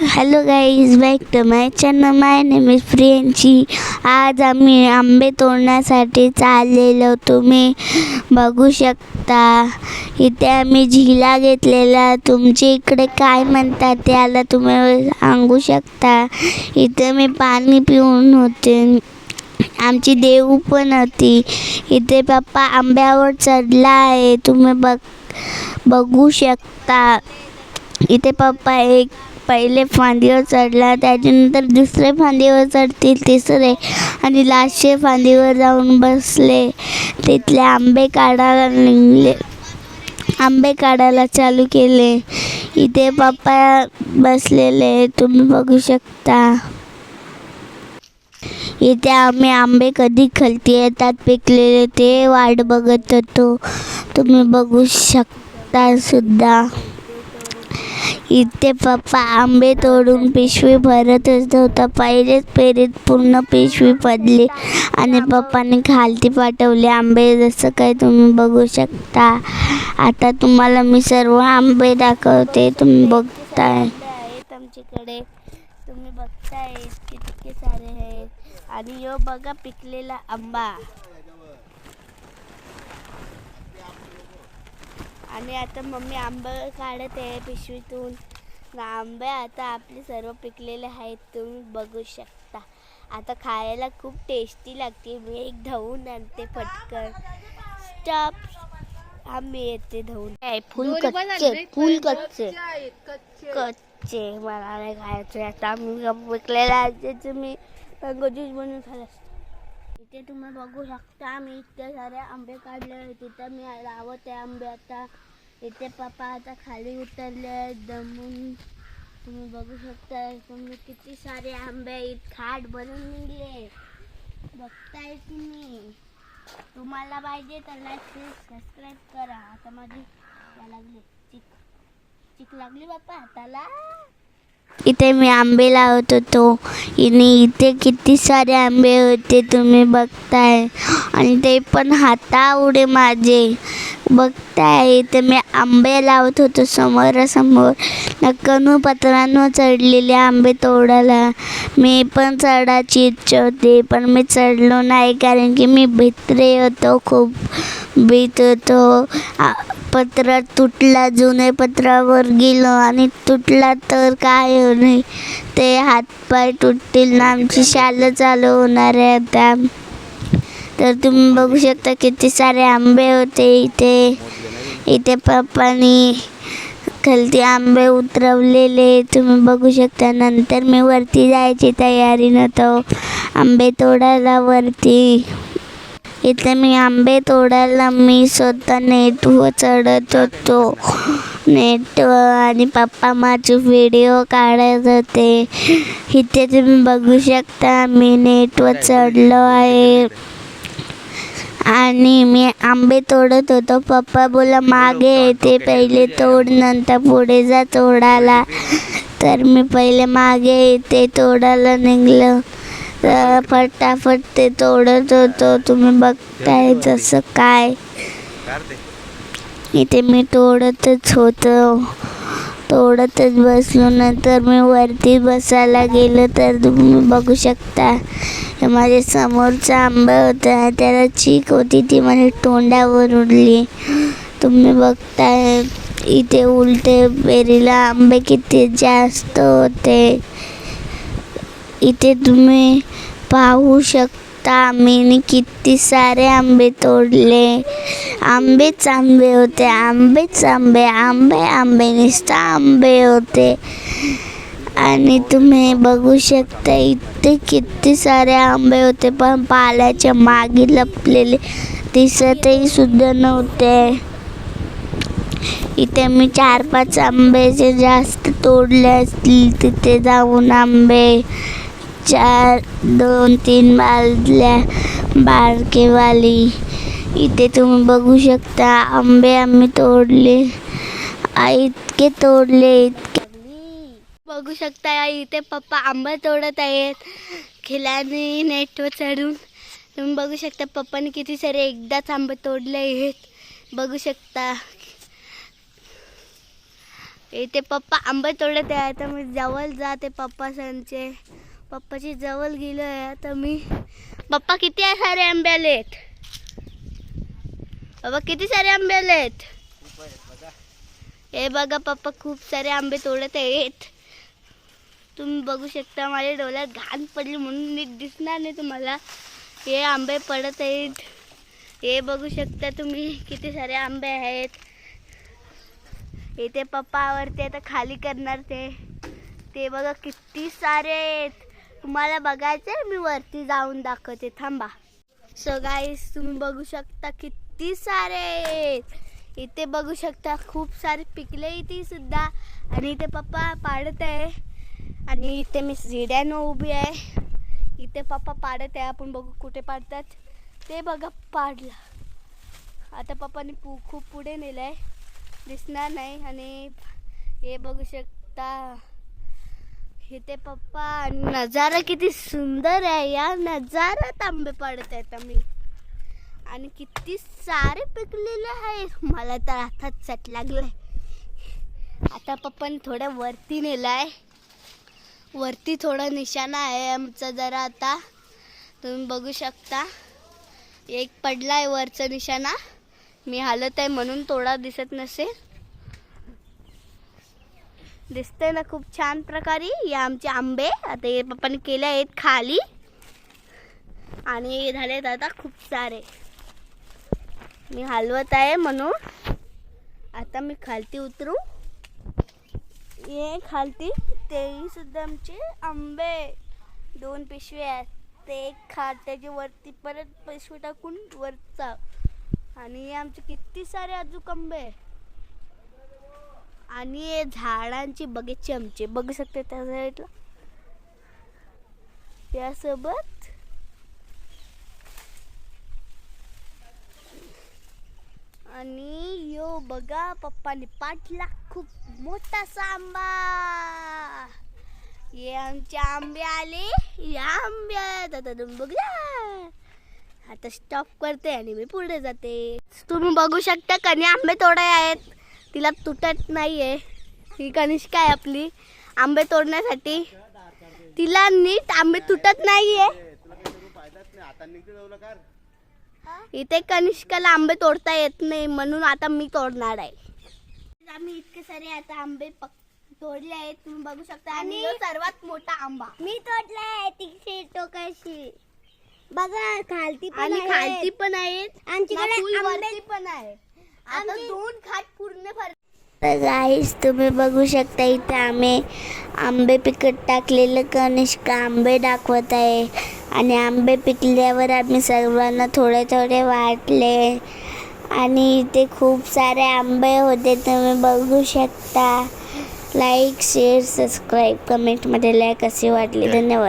Hello guys back to my channel my name is Priyanchi आज आम्ही आंबे तोडण्यासाठी चाललेलो तुम्ही बघू शकता. इथे आम्ही झिला घेतलेला. तुमच्या इकडे काय म्हणतात त्याला तुम्ही सांगू शकता. इथे मी पाणी पिऊन होते. आमची देऊ पण होती. इथे पप्पा आंब्यावर चढला आहे. तुम्ही बघ बघू शकता. इथे पप्पा एक पहिले फांदीवर चढला त्याच्यानंतर दुसरे फांदीवर चढतील तिसरे आणि लास्टचे फांदीवर जाऊन बसले. तिथले आंबे काढायला निघले. आंबे काढायला चालू केले. इथे पप्पा बसलेले तुम्ही बघू शकता. इथे आम्ही आंबे कधी खालती येतात पिकलेले ते वाट बघत होतो. तुम्ही बघू शकता सुद्धा. इथे पप्पा आंबे तोडून पिशवी भरतच होता. पहिलेच पेरीत पूर्ण पिशवी पडली आणि पप्पाने खालती पाठवले. आंबे जसं काही तुम्ही बघू शकता. आता तुम्हाला मी सर्व आंबे दाखवते. तुम्ही बघताय. तुमच्याकडे तुम्ही बघताय कितके सारे आहेत. आणि यो बघा पिकलेला आंबा. आणि आता मम्मी आंबा काढत आहे पिशवीतून. आंबे आता आपले सर्व पिकलेले आहेत तुम्ही बघू शकता. आता खायला खूप टेस्टी लागते. मी एक धावून आणते पटकन. स्टॉप आंबे येते धावून. फुल कच्चे फुल कच्चे. कच्चे मला नाही खायचे आता आम्ही पिकलेले आहेत मी मँगो ज्यूस बनवून खाल्ला इथे तुम्ही बघू शकता मी इतके सारे आंबे काढले तिथं मी लावत आहे आंबे आता. इथे पप्पा आता खाली उतरले आहेत. दमून तुम्ही बघू शकता तुम्ही किती सारे आंबे आहेत. खाट बनून निघले बघताय तुम्ही. तुम्हाला पाहिजे तर लाईक प्लीज सबस्क्राईब करा. आता माझी लागली. चिक चिक लागली बाप्पा हाताला इथे मी आंबे लावत होतो. आणि इथे किती सारे आंबे होते तुम्ही बघताय. आणि ते पण हातावडे माझे. बघताय इथे मी आंबे लावत होतो समोरासमोर. नक्कनू पत्रांवर चढलेले आंबे तोडायला. मी पण चढायची इच्छा होती पण मी चढलो नाही कारण की मी भित्रे होतो खूप भीत होतो. पत्र तुटला जुने पत्रावर गेलो आणि तुटला तर काय होणे? ते हातपाय तुटतील ना आमची शाळा चालू होणार आहे आता. तर तुम्ही बघू शकता किती सारे आंबे होते इथे. इथे पप्पानी खालती आंबे उतरवलेले. तुम्ही बघू शकता नंतर मी वरती जायची तयारी नव्हतो. आंबे तोडायला वरती इथे मी आंबे तोडायला मी स्वतः नेटवर चढत होतो. नेटवर आणि पप्पा माझे व्हिडिओ काढत होते. इथे तुम्ही बघू शकता मी नेटवर चढलो आहे. आणि मी आंबे तोडत होतो. पप्पा बोला मागे येते पहिले तोड नंतर पुढे जा तोडायला. तर मी पहिले मागे येते तोडायला निघलं. फटाफट ते तोडत होतो. तुम्ही बघताय जसं काय. इथे मी तोडतच होतो. तोडतच बसलो. नंतर मी वरती बसायला गेलो. तर तुम्ही बघू शकता माझ्या समोरचा आंबा होता. त्याला चीक होती. ती माझ्या तोंडावर उडली. तुम्ही बघताय इथे उलटे पेरीला आंबे किती जास्त होते. इथे तुम्ही पाहू शकता. मी किती सारे आंबे तोडले. आंबेच आंबे होते. आंबेच आंबे आंबे आंबे नुसतं आंबे होते. आणि तुम्ही बघू शकता इथे किती सारे आंबे होते. पण पाल्याच्या मागे लपलेले दिसतही सुद्धा नव्हते. इथे मी चार पाच आंबेचे जास्त तोडले असतील तिथे जाऊन आंबे. चार दोन तीन बाजल्या बारकेवाली इथे तुम्ही बघू शकता आंबे आम्ही तोडले. इतके तोडले इतके. बघू शकता इथे पप्पा आंबा तोडत आहेत. खिलाने नेटवर चढून. तुम्ही बघू शकता पप्पाने किती सारे एकदाच आंबे तोडले आहेत. बघू शकता. इथे पप्पा आंबे तोडत आहे तर मी जवळ जाते पप्पा सांचे पप्पाची जवळ गेलो आहे आता मी. पप्पा किती आहे सारे आंबे आलेत बाबा किती सारे आंबे आलेत हे बघा पप्पा खूप सारे आंबे तोडत आहेत. तुम्ही बघू शकता माझ्या डोळ्यात घाण पडली म्हणून नीट दिसणार नाही तुम्हाला. हे आंबे पडत आहेत. हे बघू शकता तुम्ही किती सारे आंबे आहेत. इथे पप्पा आवडते आता खाली करणार ते. ते बघा किती सारे आहेत. तुम्हाला बघायचे मी वरती जाऊन दाखवते. थांबा. सो गाईस तुम्ही बघू शकता किती सारे इथे बघू शकता खूप सारे पिकले इथे सुद्धा. आणि इथे पप्पा पाडत आहे. आणि इथे मी सिड्यानं उभी आहे. इथे पप्पा पाडत आहे आपण बघू कुठे पाडतात. ते बघा पाडलं. आता पप्पाने पु खूप पुढे नेलं आहे दिसणार नाही. आणि हे बघू शकता. इथे पप्पा नजारा किती सुंदर आहे या. नजारात आंबे पडत आहेत आम्ही. आणि किती सारे पिकलेले आहे. मला तर आता चट लागलंय. आता पप्पाने थोड्या वरती नेलाय. वरती थोडा निशाणा आहे आमचा जरा आता. तुम्ही बघू शकता. एक पडला आहे वरचा निशाणा. मी हालत आहे म्हणून थोडा दिसत नसेल. दिसतंय ना खूप छान प्रकारे. हे आमचे आंबे. आता हे पप्पाने केले आहेत खाली. आणि हे झालेत आता खूप सारे. मी हलवत आहे म्हणून. आता मी खालती उतरू. हे खालती. तेही सुद्धा आमचे आंबे. दोन पिशवे आहेत. ते एक खा त्याची वरती परत पिशवी टाकून वरचा. आणि हे आमचे किती सारे आजूक आंबे. आहे. आणि हे झाडांची बगीचे आमचे बघू शकते त्या साईडला? त्यासोबत आणि यो बघा पप्पाने पाठला खूप मोठा आंबा हे आमचे आंबे आले या आंब्या आता तुम्ही बघा आता स्टॉप करते आणि मी पुढे जाते. तुम्ही बघू शकता कणी आंबे तोडे आहेत. तिला तुटत नाहीये. ही कनिष्का आहे आपली. आंबे तोडण्यासाठी. तिला नीट आंबे तुटत नाहीये. इथे कनिष्काला आंबे तोडता येत नाही म्हणून आता मी तोडणार आहे. आम्ही इतके सारे आता आंबे पक- तोडले आहेत. तुम्ही बघू शकता. आणि सर्वात मोठा आंबा. मी तोडलाय तिकडे टोकाशी. बघा खालती पण आणि आहे. खालती पण आहेत. आमच्याकडे वरती पण आहे. आता दोन खाट पूर्ण भर तर गाईस तुम्ही बघू शकता इथे आम्ही आंबे पिकत टाकलेलं. कनिष्का आंबे दाखवत आहे. आणि आंबे पिकल्यावर आम्ही सर्वांना थोडे थोडे वाटले. आणि इथे खूप सारे आंबे होते तुम्ही बघू शकता. लाईक शेअर सबस्क्राईब कमेंटमध्ये लाईक कसे वाटले. धन्यवाद.